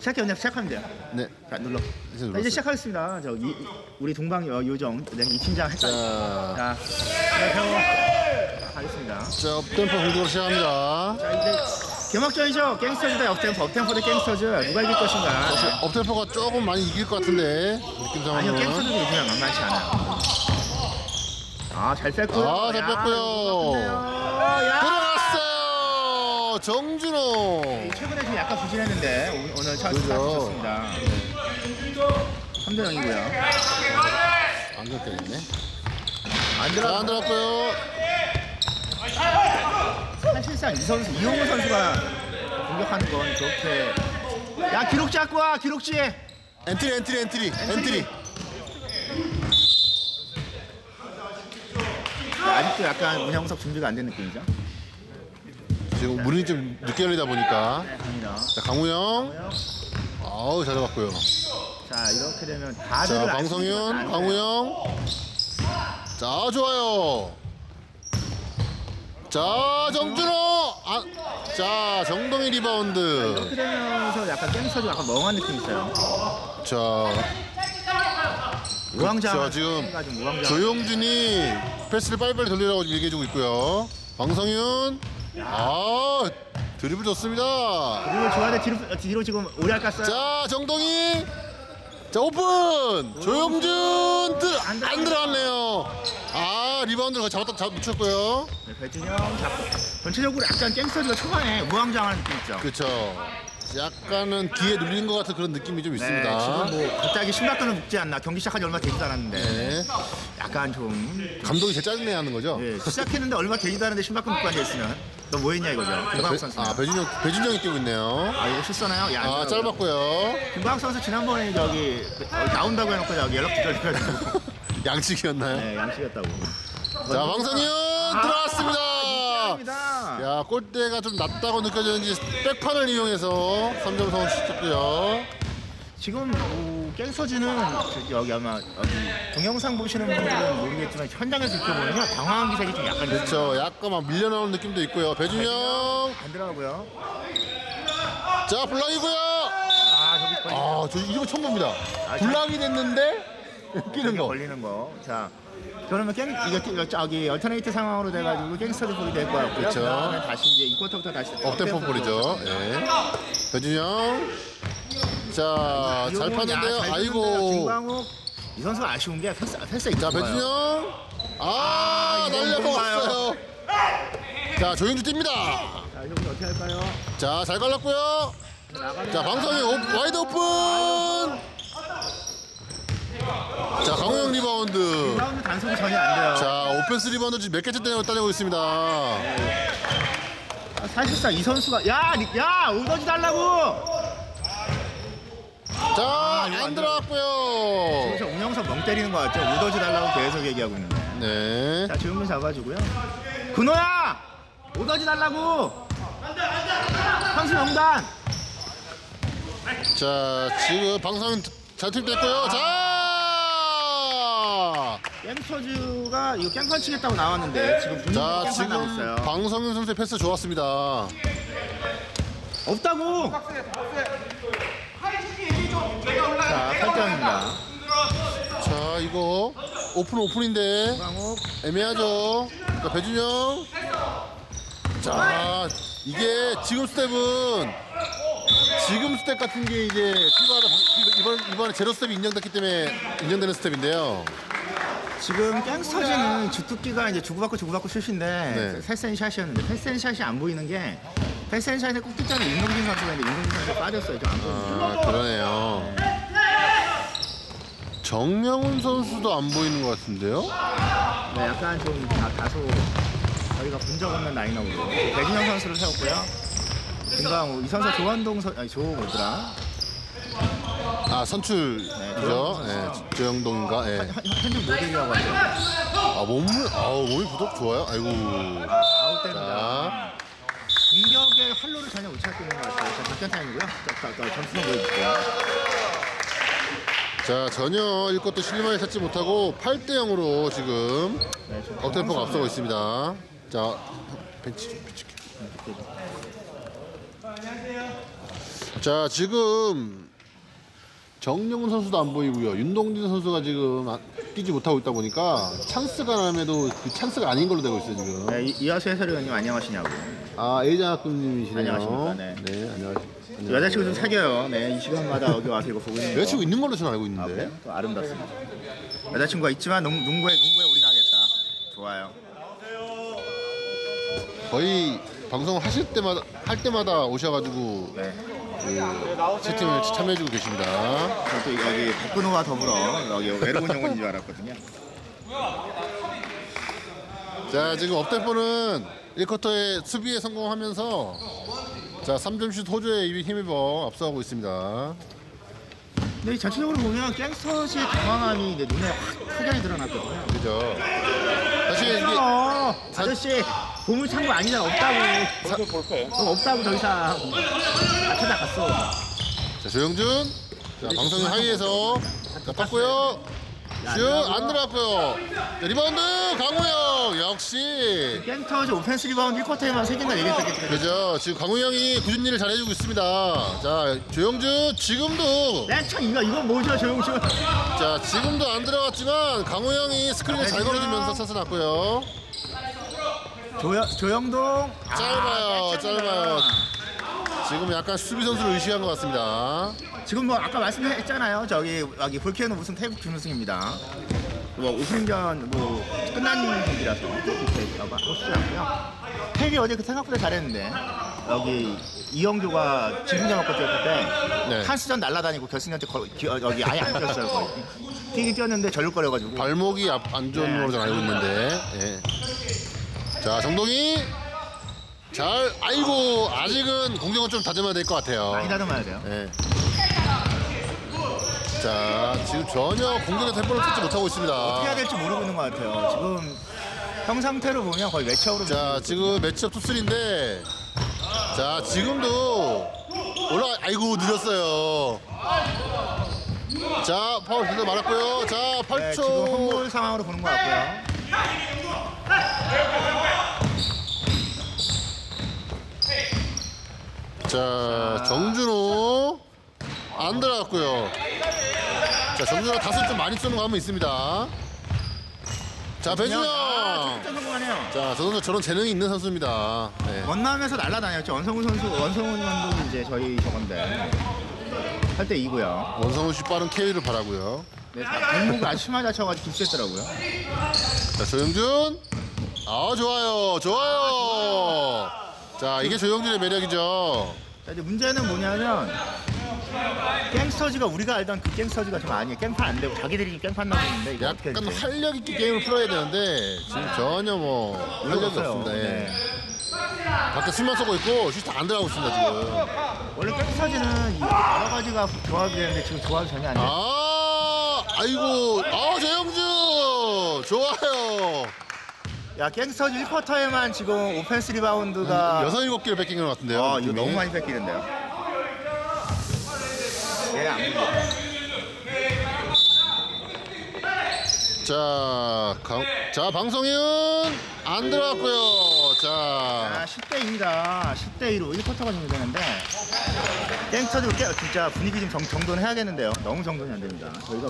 시작해 그냥 시작하면 돼요. 네. 자 눌러. 이제 자, 이제 눌렀어요. 시작하겠습니다. 저 이, 이- 우리 동방 여, 요정 네, 이 팀장 헷갈려. 자, 자, 자, 가겠습니다. 자, 업템포 공격으로 시작합니다. 자 이제 개막전이죠. 갱스터즈 대 업템포, 업템포 대 갱스터즈 누가 이길 것인가? 업템포가 조금 많이 이길 것 같은데 느낌 아니요, 갱스터즈도. 요즘에 만만치 않아요. 아, 잘 뺐고요. 아, 잘 야, 뺐고요. 이거 야, 들어갔어요. 정준호. 최근에 좀 약간 부진했는데 오늘, 오늘 첫 그죠. 좋습니다. 3대 0이고요. 안경 때렸네. 안 자, 들어. 안 들어갔고요. 사실상 이 선수 이용호 선수가 공격하는 건 저렇게 야 기록지 갖고 와 기록지. 엔트리, 엔트리, 엔트리, 엔트리. 아직도 약간 문형석 준비가 안 된 느낌이죠. 지금 문이 좀 늦게 열리다 보니까. 네, 갑니다. 자, 강우영. 아우, 잘 잡았고요. 자 이렇게 되면 다들 자, 방성윤, 강우영. 자, 좋아요. 자, 정준호. 아, 자, 정동희 리바운드. 이렇게 되면서 약간 갱스터즈 약간 멍한 느낌이 있어요. 자, 우왕좌. 자, 지금 우왕좌. 조용준이 패스를 빨리빨리 돌리라고 얘기해주고 있고요. 방성윤. 아, 드리블 좋습니다. 그리고 좋아하는 뒤로 뒤로 지금 오래 깠어요. 자, 정동희. 자, 오픈. 조용준 들, 안 안 들어갔네요. 아, 리바운드를 잡았다, 잡, 놓쳤고요. 네, 배준영 잡고 전체적으로 약간 갱스터즈가 초반에 우왕좌왕하는 느낌 있죠. 그렇죠. 약간은 기에 눌린 것 같은 그런 느낌이 좀 네, 있습니다. 지금 뭐 갑자기 심박도는 묶지 않나 경기 시작한 지 얼마 되지도 않았는데 네. 약간 좀 감독이 제일 짜증내 하는 거죠. 예, 시작했는데 얼마 되지도 않았는데 심박도 묶고 앉아 있으면 너 뭐했냐 이거죠. 김광욱 선수. 아, 배준영, 배준영이 뛰고 있네요. 아 이거 실수나요? 야, 아, 짧았고요. 김광욱 선수 지난번에 저기 어, 나온다고 해놓고 저기 연락 두절해가지고 양측이었나요? 네 양식이었다고. 자, 방선윤 들어왔습니다. 야, 골대가 좀 낮다고 느껴지는지 백판을 이용해서 3점 성을 시켰고요. 지금 뭐, 갱서즈는 저기 여기 아마 여기 동영상 보시는 분들은 모르겠지만 현장에서 지켜보면요 당황한 기색이 좀 약간 그렇죠. 약간 막 밀려나오는 느낌도 있고요. 배준영. 안 들어가고요. 자, 블락이고요. 아 저기 걸리, 아, 저 이거 처음 봅니다. 아, 블락이 됐는데 저기 거. 걸리는 거. 자 그러면 갱 이거 이거 저기 얼터네이트 상황으로 돼가지고 갱스터즈 볼이 될것 같고요. 그렇죠. 그다음에 다시 이제 이 쿼터부터 다시 업템포 볼이죠. 예. 배준영. 자, 잘 이용호, 야, 팠는데요. 잘 아이고. 김광욱 이 선수 가 아쉬운 게 패스 패스 자, 배준영. 아, 이건 날려고 뭔가요? 왔어요. 자, 조윤주 뜁니다. 자 여기 어떻게 할까요? 자, 잘 갈랐고요. 자, 방송이 오, 와이드 오픈. 자, 강호영 리바운드. 라운드 단속이 전혀 안 돼요. 자, 오펜스 리바운드 지금 몇 개째 따내고, 따내고 있습니다. 아, 사실상 이 선수가 야, 리- 야, 우더지 달라고. 자, 이거 안 안 들어갔고요. 그래서 운영석 멍 때리는 거 같죠? 우더지 달라고 계속 얘기하고 있는데. 네. 자, 조용히 잡아주고요. 근호야, 우더지 달라고. 선수 명단. 자, 지금 방송은 잘 투입됐고요. 자! 갱스터즈가 이거 깽판 치겠다고 나왔는데 지금 분명히 자, 깽판 나고 지금 있어요. 방성윤 선수의 패스 좋았습니다. 없다고. 자, 8점입니다. 자, 이거 오픈 오픈인데 강욱. 애매하죠. 자, 배준영. 자, 이게 지금 스텝은 지금 스텝 같은 게 이제 이번 이번에 제로 스텝이 인정됐기 때문에 인정되는 스텝인데요. 지금 갱스터즈는 주특기가 이제 주고받고 주고받고 슛인데 네. 패스앤 샷이었는데 패스앤 샷이 안 보이는 게 패스앤 샷에 꼭 찍자는 윤동진 선수가 있는데 윤동진 선수가 빠졌어요. 좀안 보이는 아, 그러네요. 정명훈 선수도 안 보이는 것 같은데요. 네, 약간 좀 다, 다소 저희가 본 적 없는 라인업으로 배진영 선수를 세웠고요. 김강우 이 선수 조한동 선 아니 조 뭐더라 아, 선출이죠. 네, 조영동인가. 예. 현재 모델이라고 하죠. 아, 몸을 아우, 몸이 부덕 좋아요. 아이고. 아웃 됩니다. 자. 공격의 활로를 전혀 못 찾고 있는 것 같아요. 자, 작전 타임이고요. 자, 자, 자, 점수는 보여줄게요. 자, 전혀 이것도 실마리 찾지 못하고 8대 0으로 지금 네, 억템포가 앞서고 있습니다. 자, 벤치 좀 벤치. 자 지금 정영훈 선수도 안 보이고요. 윤동진 선수가 지금 안- 뛰지 못하고 있다 보니까 찬스가 나면도 그 찬스가 아닌 걸로 되고 있어요 지금. 네, 이- 이하수 해설위원님 안녕하시냐고. 아 에이자학군님이시네요. 안녕하십니까. 네. 네 안녕하십니까. 여자친구 좀 사귀어요. 네, 이 시간마다 여기 와서 이거 보고 있는 거. 여자친구 있는 걸로 저는 알고 아, 있는데. 그래요? 또 아름답습니다. 여자친구가 있지만 농, 농구에 농구에 올인하겠다. 좋아요. 거의 방송을 하실 때마다 할 때마다 오셔가지고 네. 그 채팅을 참여해주고 계십니다. 저도 여기 박근호와 더불어 여기 외로운 영혼인 줄 알았거든요. 자 지금 업템포는 1쿼터에 수비에 성공하면서 자 3점슛 호주에 힘입어 앞서가고 있습니다. 근데 전체적으로 보면 갱스터즈의 당황함이 이제 눈에 확 확연히 드러났거든요. 그죠? 사실 이게 어, 아저씨 보물 창고 아니잖아. 없다고. 어, 없다고 더 이상. 다 찾아갔어. 자 조영준. 자 방송의 하위에서. 자 팠고요. 슛안 들어갔고요. 자, 리바운드 강우영 역시. 갱스터즈 오펜스 리바운드 1쿼터에만 3개나 얘기했었겠지. 그죠. 지금 강우영이 굳은 일을 잘해주고 있습니다. 자 조영준 지금도. 네, 참 이거 이건 뭐죠 조용준? 자 지금도 안 들어갔지만 강우영이 스크린을 잘 걸어주면서 찬스 났고요 조영 조영동 짧아요, 아, 짧아요. 지금 약간 수비 선수를 의식한 것 같습니다 지금 뭐 아까 말씀했잖아요. 저기 여기 볼케노 무슨 태국 준우승입니다. 뭐 오픈전 뭐 끝난 경기라서 이렇게 하시지 않고요. 태국이 어제 그 생각보다 잘했는데 여기 이영조가 지승자 먹고 뛰었을 때 네. 한수전 날라다니고 결승전 때 거, 기, 여기 아예 안 뛰었어요. 거의. 뛰긴 뛰었는데 절룩거려가지고 발목이 앞, 안 좋은 걸로 저는 알고 있는데 예. 자 정동이 잘 아이고 아직은 공격은 좀 다듬어야 될 것 같아요 많이 다듬어야 돼요. 예. 자 지금 전혀 공격의 템포를 찾지 못하고 어떻게 해야 있습니다 될지 모르고 있는 것 같아요. 지금 형 상태로 보면 거의 매치업으로 자 지금 매치업 투쓰리인데 자 지금도 올라 아이고 늦었어요 자 파울 들도 말았고요 자 네, 지금 8초 홈볼 상황으로 보는 것 같고요. 자 정준호 안 들어갔고요. 자 정준호 다섯 좀 많이 쏘는 거 한번 있습니다. 자 아, 배준영. 득점 성공하네요. 자 저 선수 저런 재능이 있는 선수입니다. 네. 원남에서 날라다녔죠. 원성훈 선수, 원성훈 감독이 이제 저희 저건데 8대 2고요. 원성훈 씨 빠른 캐리를 바라고요. 네, 발목을 아주 심하게 다쳐가지고 깁스했더라고요. 자 조영준. 아 좋아요 좋아요. 자 이게 조영준의 매력이죠. 자, 이제 문제는 뭐냐면 갱스터즈가 우리가 알던 그 갱스터즈가 좀 아니에요. 깽판 안 되고 자기들이 깽판 나고 있는데 이거 어떻게 약간 될지. 활력 있게 게임을 풀어야 되는데 지금 전혀 뭐 활력이 없어요. 없습니다. 예. 네. 밖에 술만 쏘고 있고 슛안 들어가고 있습니다 지금. 원래 갱스터즈는 이 여러 가지가 조합이 되는데 지금 조합이 전혀 안 돼요. 아, 아이고, 아, 재영준! 좋아요. 야 갱스터즈 1쿼터에만 지금 오펜스 리바운드가 여섯 일곱 개를 뺏긴 것 같은데요. 아 이거 느낌이. 너무 많이 뺏기는데요. 얘안 보여. 자, 강, 자, 방송윤 안 들어갔고요. 자, 아, 10대 2입니다. 10대 2로 1쿼터가 정리되는데 갱스터즈 깨 진짜 분위기 좀 정, 정돈해야겠는데요. 너무 정돈이 안 됩니다. 저희가